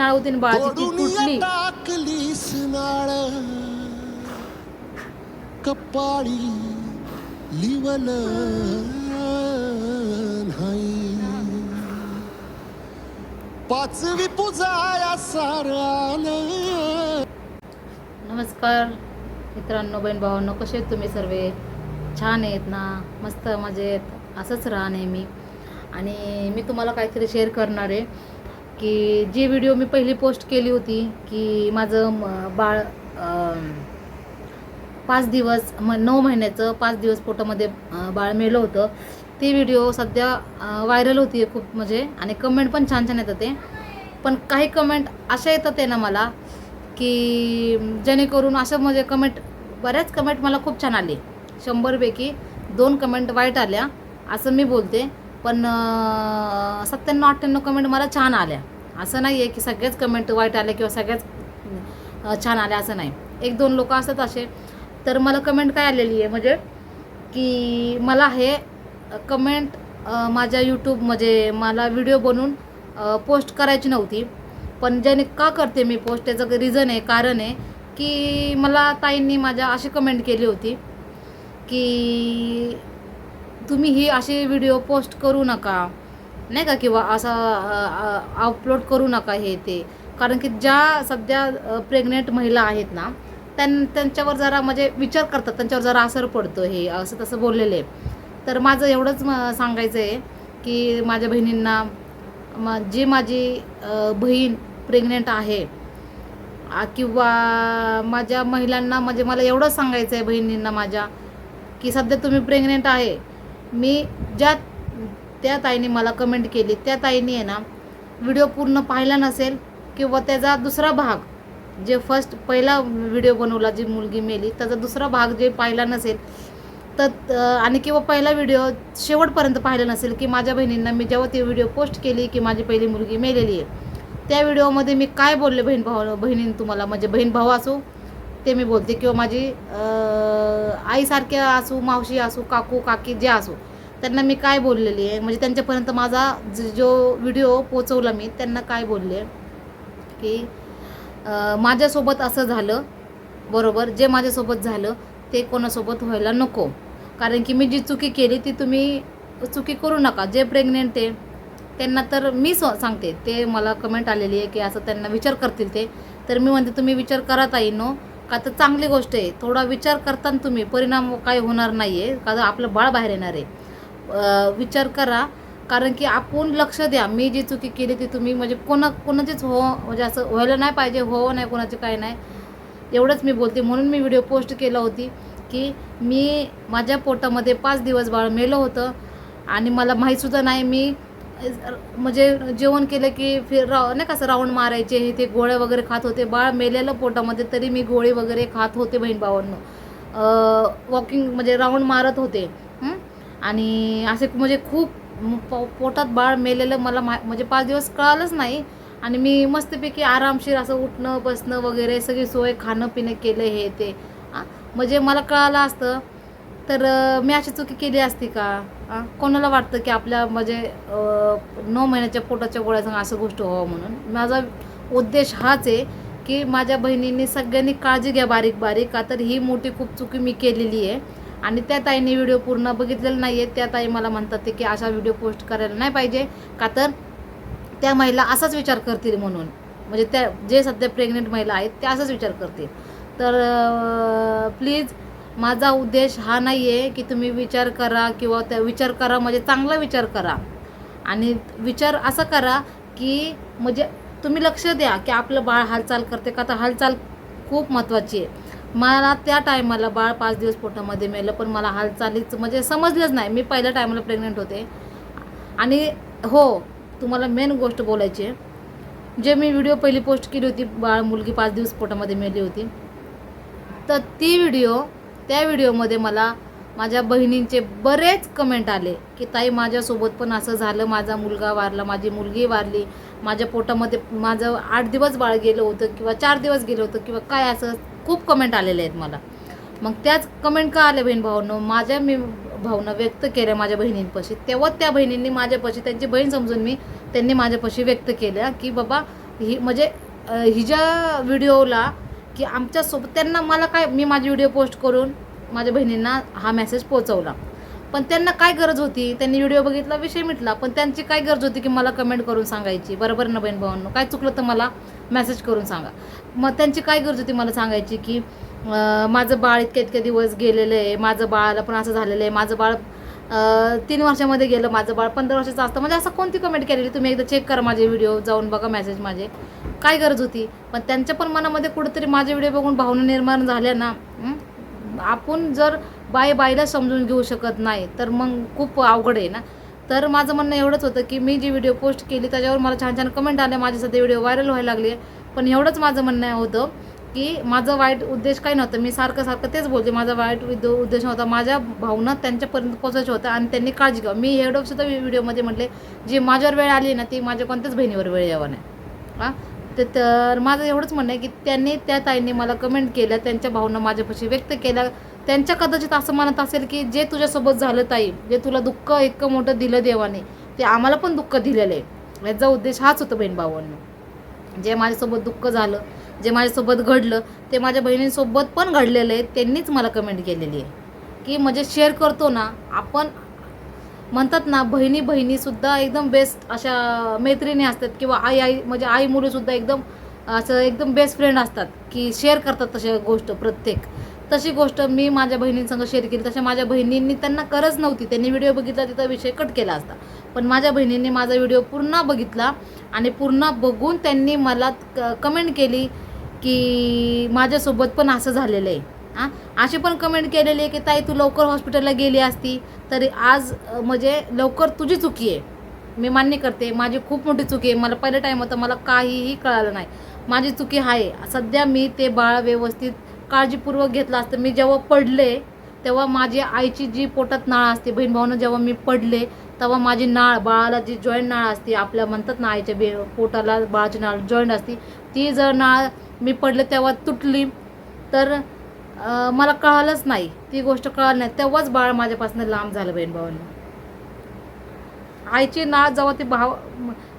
नाळ होती आणि बाळाची ती तुटली टाकलीस नाळ. कपाळी लिवल नाही. पाचवी पूजाया सारान नमस्कार. मित्रांनो बहीण भावांनो कसे आहेत तुम्ही सर्व? छान आहेत ना? मस्त मजेत. असंच राहा नेहमी आणि मी तुम्हाला काहीतरी शेअर करणार आहे. की जी व्हिडिओ मी पहिली पोस्ट केली होती की माझं बाळ पाच दिवस म नऊ महिन्याचं पाच दिवस पोटामध्ये बाळ मेलं होतं. ती व्हिडिओ सध्या व्हायरल होती खूप म्हणजे आणि कमेंट पण छान छान येतात ते. पण काही कमेंट अशा येतात आहे ना मला की जेणेकरून असं म्हणजे कमेंट बऱ्याच कमेंट मला खूप छान आले. शंभरपैकी दोन कमेंट वाईट आल्या असं मी बोलते. पण सत्त्याण्णव अठ्ठ्याण्णव कमेंट मला छान आल्या. असं नाही आहे की सगळ्याच कमेंट वाईट आल्या किंवा सगळ्याच छान आल्या असं नाही. एक दोन लोक असतात असे. तर मला कमेंट काय आलेली आहे? म्हणजे की मला हे कमेंट माझ्या यूट्यूब म्हणजे मला व्हिडिओ बनवून पोस्ट करायची नव्हती. पण ज्याने का करते मी पोस्ट त्याचं रिझन आहे कारण आहे की मला ताईंनी माझ्या अशी कमेंट केली होती की तुम्ही ही अशी व्हिडिओ पोस्ट करू नका. नाही का किंवा असं अपलोड करू नका हे ते. कारण की ज्या सध्या प्रेग्नेंट महिला आहेत ना त्यां त्यांच्यावर जरा म्हणजे विचार करतात त्यांच्यावर जरा असर पडतो हे असं तसं बोललेलं आहे. तर माझं एवढंच म- सांगायचं आहे की माझ्या बहिणींना मा जी माझी बहीण प्रेग्नेंट आहे किंवा माझ्या महिलांना म्हणजे मला एवढंच सांगायचं आहे बहिणींना माझ्या की सध्या तुम्ही प्रेग्नेंट आहे. मी ज्या त्या ताईने मला कमेंट केली. त्या ताईने आहे ना व्हिडिओ पूर्ण पाहिला नसेल किंवा त्याचा दुसरा भाग जे फर्स्ट पहिला व्हिडिओ बनवला जी मुलगी मेली त्याचा दुसरा भाग जे पाहिला नसेल तर आणि किंवा पहिला व्हिडिओ शेवटपर्यंत पाहिला नसेल की माझ्या बहिणींना मी जेव्हा ती व्हिडिओ पोस्ट केली की माझी पहिली मुलगी मेलेली आहे त्या व्हिडिओमध्ये मी काय बोलले बहीण भाऊ बहिणीने तुम्हाला? म्हणजे बहीण भाऊ असो ते मी बोलते. किंवा माझी आईसारख्या आईसारखे असू मावशी असू काकू काकी जे असू त्यांना मी काय बोललेली आहे? म्हणजे त्यांच्यापर्यंत माझा जो व्हिडिओ पोचवला मी त्यांना काय बोलले की माझ्यासोबत असं झालं बरोबर? जे माझ्यासोबत झालं ते कोणासोबत व्हायला नको. कारण की मी जी चुकी केली ती तुम्ही चुकी करू नका. जे प्रेग्नेंट आहे त्यांना तर मी स सांगते. ते मला कमेंट आलेली आहे की असं त्यांना विचार करतील ते. तर मी म्हणते तुम्ही विचार करा ताई नो. का तर चांगली गोष्ट आहे. थोडा विचार करताना तुम्ही. परिणाम काय होणार नाही आहे का तर आपलं बाळ बाहेर येणार आहे. विचार करा. कारण की आपण लक्ष द्या. मी जी चुकी केली ती तुम्ही म्हणजे कोणा कोणाचीच हो म्हणजे असं व्हायला नाही पाहिजे हो नाही कोणाचे काय नाही. एवढंच मी बोलते. म्हणून मी व्हिडिओ पोस्ट केला होती की मी माझ्या पोटामध्ये पाच दिवस बाळ मेलं होतं आणि मला माहीतसुद्धा नाही मी म्हणजे जेवण केलं की फिर राव नाही कसं राऊंड मारायचे हे ते गोळ्या वगैरे खात होते. बाळ मेलेलं पोटामध्ये तरी मी गोळी वगैरे खात होते बहीण भावांना. वॉकिंग म्हणजे राऊंड मारत होते. आणि असे म्हणजे खूप पो- पोटात बाळ मेलेलं मला मा म्हणजे पाच दिवस कळालंच नाही. आणि मी मस्तपैकी आरामशीर असं उठणं बसणं वगैरे सगळी सोय खाणं पिणं केलं हे ते. म्हणजे मला कळालं असतं. तर मी अशी चुकी केली असती का? कोणाला वाटतं की आपल्या म्हणजे नऊ महिन्याच्या पोटाच्या गोळ्याचा असं गोष्ट व्हावं म्हणून? माझा उद्देश हाच आहे की माझ्या बहिणींनी सगळ्यांनी काळजी घ्या बारीक बारीक का तर ही मोठी खूप चुकी मी केलेली आहे. आणि त्या ताईने व्हिडिओ पूर्ण बघितलेला नाही आहे त्या ताई मला म्हणतात ते की असा व्हिडिओ पोस्ट करायला नाही पाहिजे. का तर त्या महिला असाच विचार करतील म्हणून. म्हणजे त्या जे सध्या प्रेग्नेंट महिला आहेत त्या असाच विचार करतील. तर प्लीज माझा उद्देश हा नाही आहे की तुम्ही विचार करा किंवा त्या विचार करा म्हणजे चांगला विचार करा. आणि विचार असा करा की म्हणजे तुम्ही लक्ष द्या की आपलं बाळ हालचाल करते का? तर हालचाल खूप महत्त्वाची आहे. मला त्या टायमाला बाळ पाच दिवस पोटामध्ये मेलं पण मला हालचालीच म्हणजे समजलंच नाही. मी पहिल्या टायमाला प्रेग्नेंट होते. आणि हो तुम्हाला मेन गोष्ट बोलायची आहे. जे मी व्हिडिओ पहिली पोस्ट केली होती बाळ मुलगी पाच दिवस पोटामध्ये मेली होती तर ती व्हिडिओ त्या व्हिडिओमध्ये मला माझ्या बहिणींचे बरेच कमेंट आले की ताई माझ्यासोबत पण असं झालं माझा मुलगा वारला माझी मुलगी वारली माझ्या पोटामध्ये माझं आठ दिवस बाळ गेलं होतं किंवा चार दिवस गेलं होतं किंवा काय असं खूप कमेंट आलेले आहेत मला. मग त्याच कमेंट का आले बहीण भावांनो? माझ्या मी भावना व्यक्त केल्या माझ्या बहिणींपाशी. तेव्हा त्या बहिणींनी माझ्यापाशी त्यांची बहीण समजून मी त्यांनी माझ्यापाशी व्यक्त केल्या की बाबा ही म्हणजे हिच्या व्हिडिओला की आमच्यासोबत त्यांना मला काय मी माझी व्हिडिओ पोस्ट करून माझ्या बहिणींना हा मेसेज पोचवला पण त्यांना काय गरज होती? त्यांनी व्हिडिओ बघितला विषय मिटला पण त्यांची काय गरज होती की मला कमेंट करून सांगायची? बरोबर ना बहीण भावांनो? काय चुकलं तर मला मेसेज करून सांगा. मग त्यांची काय गरज होती मला सांगायची की माझं बाळ इतक्या इतके दिवस गेलेलं आहे माझं बाळाला पण असं झालेलं आहे माझं बाळ तीन वर्षामध्ये गेलं माझं बाळ पंधरा वर्षाचं असतं. म्हणजे असं कोणती कमेंट केलेली? तुम्ही एकदा चेक करा माझे व्हिडिओ जाऊन बघा मेसेज माझे. काय गरज होती? पण त्यांच्या पण मनामध्ये कुठेतरी माझे व्हिडिओ बघून भावना निर्माण झाल्या ना आपण जर बाई बाईला समजून घेऊ शकत नाही तर मग खूप अवघड आहे ना. तर माझं म्हणणं एवढंच होतं की मी जी व्हिडिओ पोस्ट केली त्याच्यावर मला छान छान कमेंट आले. माझे सध्या व्हिडिओ व्हायरल व्हायला लागले. पण एवढंच माझं म्हणणं होतं की माझं वाईट उद्देश काही नव्हतं. मी सारखं सारखं तेच बोलते. माझा वाईट उद्देश नव्हता. माझ्या भावना त्यांच्यापर्यंत पोचायचं होतं आणि त्यांनी काळजी घ्यावं. मी एवढं सुद्धा व्हिडिओमध्ये म्हटले जी माझ्यावर वेळ आली ना ती माझ्या कोणत्याच बहिणीवर वेळ यावं नाही. हां? ते तर माझं एवढंच म्हणणं आहे की त्यांनी त्या ताईंनी मला कमेंट केल्या त्यांच्या भावना माझ्यापाशी व्यक्त केल्या. त्यांच्या कदाचित असं म्हणत असेल की जे तुझ्यासोबत झालं ताई जे तुला दुःख इतकं मोठं दिलं देवाने ते आम्हाला पण दुःख दिलेलं आहे. याचा उद्देश हाच होता बहीण भावांना. जे माझ्यासोबत दुःख झालं जे माझ्यासोबत घडलं ते माझ्या बहिणींसोबत पण घडलेलं आहे त्यांनीच मला कमेंट केलेली आहे. की म्हणजे शेअर करतो ना आपण म्हणतात ना बहिणी बहिणीसुद्धा एकदम बेस्ट अशा मैत्रिणी असतात किंवा आई आई म्हणजे आई मुलीसुद्धा एकदम असं एकदम बेस्ट फ्रेंड असतात की शेअर करतात तशा गोष्ट प्रत्येक. तशी गोष्ट मी माझ्या बहिणींसंग शेअर केली. तशा माझ्या बहिणींनी त्यांना करत नव्हती. त्यांनी व्हिडिओ बघितला तिथं विषय कट केला असता. पण माझ्या बहिणींनी माझा व्हिडिओ पूर्ण बघितला आणि पूर्ण बघून त्यांनी मला कमेंट केली की माझ्यासोबत पण असं झालेलं आहे. हां? अशी पण कमेंट केलेली आहे की ताई तू लवकर हॉस्पिटलला गेली असती तरी आज म्हणजे लवकर तुझी चुकी आहे. मी मान्य करते माझी खूप मोठी चुकी आहे. मला पहिले टाईम होतं मला काहीही कळालं नाही. माझी चुकी आहे. सध्या मी ते बाळ व्यवस्थित काळजीपूर्वक घेतलं असतं. मी जेव्हा पडले तेव्हा माझी आईची जी पोटात नाळ असते बहीण भाऊनं जेव्हा मी पडले तेव्हा माझी नाळ बाळाला जी जॉईंट नाळ असते आपल्या म्हणतात ना आईच्या बे पोटाला बाळाची नाळ जॉईंट असते ती जर नाळ मी पडले तेव्हा तुटली तर मला कळालंच नाही. ती गोष्ट कळाली नाही. तेव्हाच बाळ माझ्यापासून लांब झालं बहीण भावांनी. आईची नाळ जेव्हा ती भाव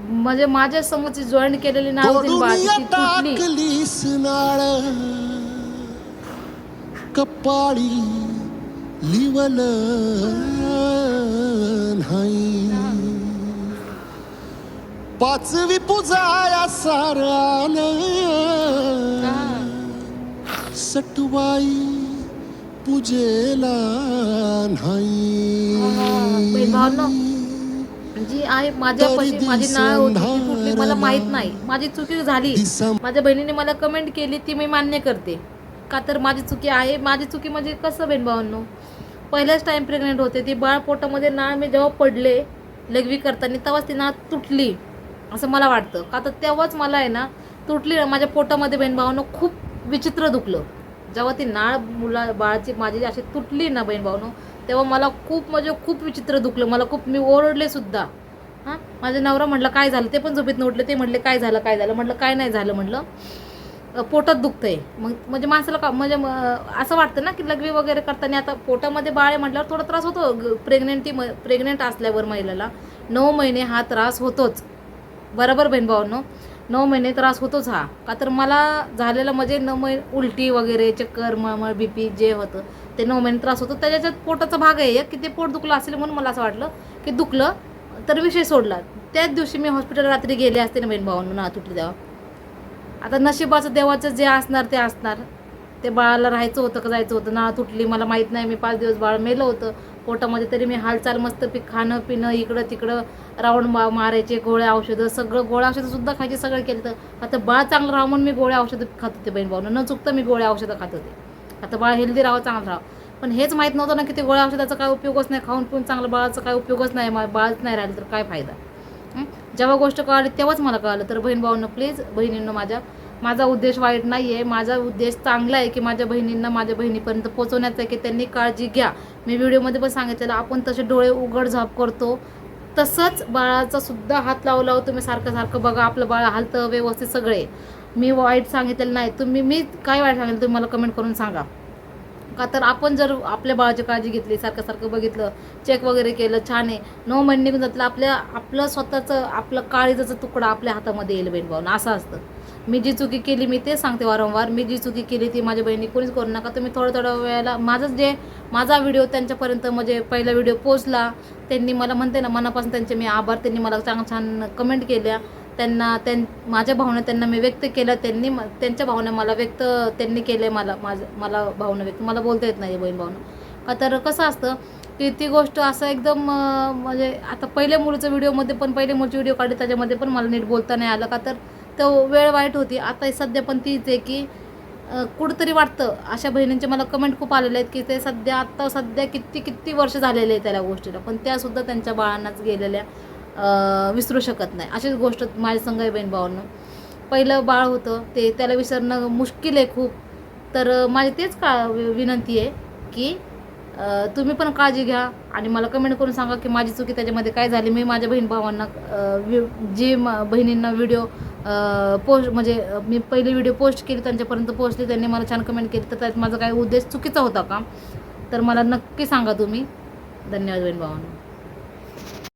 म्हणजे माझ्या संगची जॉईंट केलेली नाळ होती ना कपाळी लिवल नाही. पाचवी पूजाया सारान सटवाई पूजेला नाही जी आहे माझ्यापाशी माझी नाळ होती तुटली मला माहीत नाही. माझी चुकी झाली. माझ्या बहिणीने मला कमेंट केली ती मी मान्य करते. का तर माझी चुकी आहे? माझी चुकी म्हणजे कसं बहीण भावांनो? पहिल्याच टाइम प्रेग्नेंट होते ती बाळ पोटामध्ये नाळ मी जेव्हा पडले लघवी करताना तेव्हाच ती नाळ तुटली असं मला वाटतं. का तर तेव्हाच मला आहे ना तुटली माझ्या पोटामध्ये बहीण भावांनो खूप विचित्र दुखलं. जेव्हा ती नाळ मुला बाळाची माझी अशी तुटली ना बहीण भावांनो तेव्हा मला खूप म्हणजे खूप विचित्र दुखलं. मला खूप मी ओरडले सुद्धा. हां? माझा नवरा म्हटलं काय झालं? ते पण झोपेत उठले. ते म्हटले काय झालं? काय झालं? म्हटलं काय नाही झालं. म्हटलं पोटात दुखतंय. मग म्हणजे माणसाला का म्हणजे असं वाटतं ना की लघवी वगैरे करताना आता पोटामध्ये बाळ आहे म्हटल्यावर थोडा त्रास होतो. प्रेग्नेंटी प्रेग्नेंट असल्यावर महिलेला नऊ महिने हा त्रास होतोच. बरोबर बहीण भावांनो नऊ महिने त्रास होतोच हा. का तर मला झालेलं म्हणजे नऊ महिने उलटी वगैरे चक्कर मळमळ बी पी जे होतं ते नऊ महिने त्रास होतो. त्याच्यात पोटाचा भाग आहे एक की ते पोट दुखलं असेल म्हणून मला असं वाटलं की दुखलं तर विषय सोडला. त्याच दिवशी मी हॉस्पिटल रात्री गेले असते ना बहीण भावांनो ना तुटली तेव्हा आता नशिबाचं देवाचं जे असणार ते असणार. ते बाळाला राहायचं होतं का जायचं होतं? ना तुटली मला माहीत नाही. मी पाच दिवस बाळ मेलं होतं. पोटामध्ये तरी मी हालचाल मस्त पीक खाणं पिणं इकडं तिकडं राऊंड मा मारायचे गोळ्या औषधं सगळं गोळ्या औषधंसुद्धा खायचे सगळं केलं तर आता बाळ चांगलं राहावं म्हणून मी गोळ्या औषधं खात होते बहीण भाऊ न चुकतं मी गोळ्या औषधं खात होते. आता बाळ हेल्दी राहावं चांगलं राहावं. पण हेच माहीत नव्हतं ना की ते गोळ्या औषधाचा काय उपयोगच नाही. खाऊन पिऊन चांगलं बाळाचा काय उपयोगच नाही. बाळच नाही राहिलं तर काय फायदा? जेव्हा गोष्ट कळाली तेव्हाच मला कळालं. तर बहीण भाऊनं प्लीज बहिणींना माझ्या माझा उद्देश वाईट नाही आहे माझा उद्देश चांगला आहे की माझ्या बहिणींना माझ्या बहिणीपर्यंत पोचवण्याचा आहे की त्यांनी काळजी घ्या. मी व्हिडिओमध्ये पण सांगितलेलं आपण तसे डोळे उघड झाप करतो. तसंच बाळाचा सुद्धा हात लावला तुम्ही सारखं सारखं बघा आपलं बाळ हालतं व्यवस्थित सगळे. मी वाईट सांगितलेलं नाही. तुम्ही मी काय वाईट सांगितलं तुम्ही मला कमेंट करून सांगा. का तर आपण जर आपल्या बाळाची काळजी घेतली सारखं सारखं बघितलं चेक वगैरे केलं छान आहे. नऊ महिने निघून जातलं आपल्या आपलं स्वतःचं आपलं काळीजाचं तुकडा आपल्या हातामध्ये येईल बहीण भाऊन असं असतं. मी जी चुकी केली मी ते सांगते वारंवार. मी जी चुकी केली ती माझ्या बहिणी कोणीच करू नका. तुम्ही थोडं थोड्या वेळेला माझं जे माझा व्हिडिओ त्यांच्यापर्यंत म्हणजे पहिला व्हिडिओ पोचला त्यांनी मला म्हणते ना मनापासून त्यांचे मी आभार. त्यांनी मला चांग छान कमेंट केल्या. त्यांना त्यां माझ्या भावना त्यांना मी व्यक्त केल्या. त्यांनी त्यांच्या भावना मला व्यक्त त्यांनी केले मला माझं मला भावना व्यक्त. मला बोलता येत नाही बहीण भावना. का तर कसं असतं की ती गोष्ट असं एकदम म्हणजे आता पहिल्या मुलीचं व्हिडिओमध्ये पण पहिले मुलीचे व्हिडिओ काढली त्याच्यामध्ये पण मला नीट बोलता नाही आलं. का तर तो वेळ वाईट होती. आता सध्या पण तीच आहे की कुठंतरी वाटतं. अशा बहिणींचे मला कमेंट खूप आलेले आहेत की ते सध्या आत्ता सध्या किती किती वर्ष झालेले आहे त्या गोष्टीला. पण त्यासुद्धा त्यांच्या बाळांनाच गेलेल्या विसरू शकत नाही. अशीच गोष्ट माझ्या संघ आहे बहीण भावांना. पहिलं बाळ होतं ते त्याला विसरणं मुश्किल आहे खूप. तर माझी तेच का विनंती आहे की तुम्ही पण काळजी घ्या आणि मला कमेंट करून सांगा की माझी चुकी त्याच्यामध्ये काय झाली. मी माझ्या बहीण भावांना वि- जी म- बहिणींना व्हिडिओ पोस्ट म्हणजे मी पहिली व्हिडिओ पोस्ट केली त्यांच्यापर्यंत पोहोचली त्यांनी मला छान कमेंट केली. तर त्यात माझा काय उद्देश चुकीचा होता का? तर मला नक्की सांगा तुम्ही. धन्यवाद बहीण भावांना.